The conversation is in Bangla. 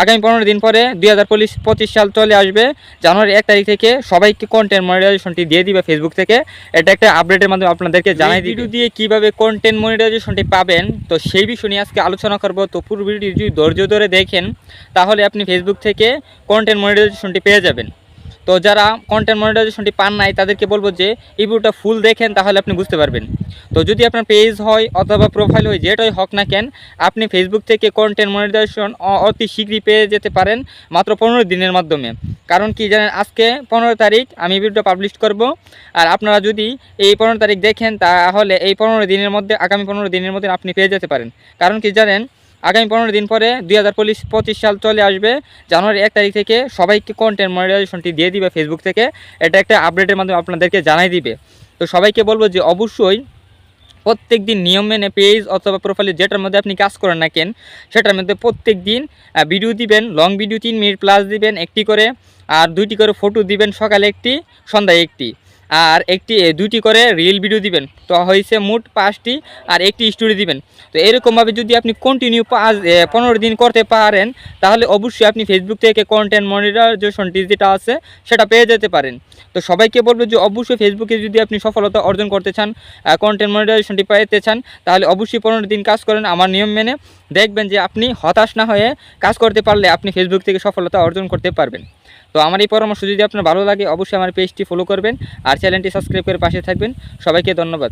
আগামী পনেরো দিন পরে দুই হাজার পঁচিশ সাল চলে আসবে। জানুয়ারি এক তারিখ থেকে সবাইকে কন্টেন্ট মনিটাইজেশনটি দিয়ে দিবে ফেসবুক থেকে। এটা একটা আপডেটের মাধ্যমে আপনাদেরকে জানাই ভিডিও দিয়ে কীভাবে কন্টেন্ট মনিটাইজেশনটি পাবেন তো সেই বিষয় নিয়ে আজকে আলোচনা করব। তো পুরো ভিডিও যদি ধৈর্য ধরে দেখেন তাহলে আপনি ফেসবুক থেকে কন্টেন্ট মনিটাইজেশনটি পেয়ে যাবেন। তো যারা কন্টেন্ট মনিটাইজেশনটি পান নাই, তাদেরকে বলব যে, এই ভিডিওটা ফুল দেখেন, তাহলে আপনি বুঝতে পারবেন। তো যদি আপনার পেজ হয় অথবা প্রোফাইল হয়, যেটাই হোক না কেন, আপনি ফেসবুক থেকে কন্টেন্ট মনিটাইজেশন অতি শীঘ্রই পেয়ে যেতে পারেন, মাত্র পনেরো দিনের মাধ্যমে। কারণ কি জানেন, আজকে পনেরো তারিখ, আমি ভিডিওটা পাবলিশ করব। আর আপনারা যদি এই পনেরো তারিখ দেখেন, তাহলে এই পনেরো দিনের মধ্যে, আগামী পনেরো দিনের মধ্যে আপনি পেয়ে যেতে পারেন। কারণ কি জানেন আগামী পনেরো দিন পরে দুই হাজার পঁচিশ সাল চলে আসবে। জানুয়ারি এক তারিখ থেকে সবাইকে কন্টেন্ট মনিটাইজেশনটি দিয়ে দিবে ফেসবুক থেকে। এটা একটা আপডেটের মাধ্যমে আপনাদেরকে জানাই দিবে। তো সবাইকে বলব যে অবশ্যই প্রত্যেক দিন নিয়ম মেনে পেজ অথবা প্রোফাইলে যেটার মধ্যে আপনি কাজ করেন না কেন, সেটার মধ্যে প্রত্যেক দিন ভিডিও দিবেন লং ভিডিও তিন মিনিট প্লাস দিবেন, একটি করে, আর দুইটি করে ফটো দিবেন সকালে একটি, সন্ধ্যায় একটি। আর একটি দুইটি করে রিল ভিডিও দিবেন। তো হয়েছে মোট পাঁচটি আর একটি স্টোরি দিবেন। তো এরকমভাবে যদি আপনি কন্টিনিউ পাঁচ পনেরো দিন করতে পারেন, তাহলে অবশ্যই আপনি ফেসবুক থেকে কন্টেন্ট মনিটাইজেশনটি যেটা আছে, সেটা পেয়ে যেতে পারেন। তো সবাইকে বলব যে অবশ্যই ফেসবুকে যদি আপনি সফলতা অর্জন করতে চান কন্টেন্ট মনিটাইজেশনটি পেতে চান, তাহলে অবশ্যই পনেরো দিন কাজ করেন আমার নিয়ম মেনে। দেখবেন যে আপনি হতাশ না হয়ে কাজ করতে পারলে আপনি ফেসবুক থেকে সফলতা অর্জন করতে পারবেন। তো আমার এই পরামর্শ যদি আপনার ভালো লাগে, অবশ্যই আমার পেজটি ফলো করবেন আর চ্যানেলটি সাবস্ক্রাইব করে পাশে থাকবেন। সবাইকে ধন্যবাদ।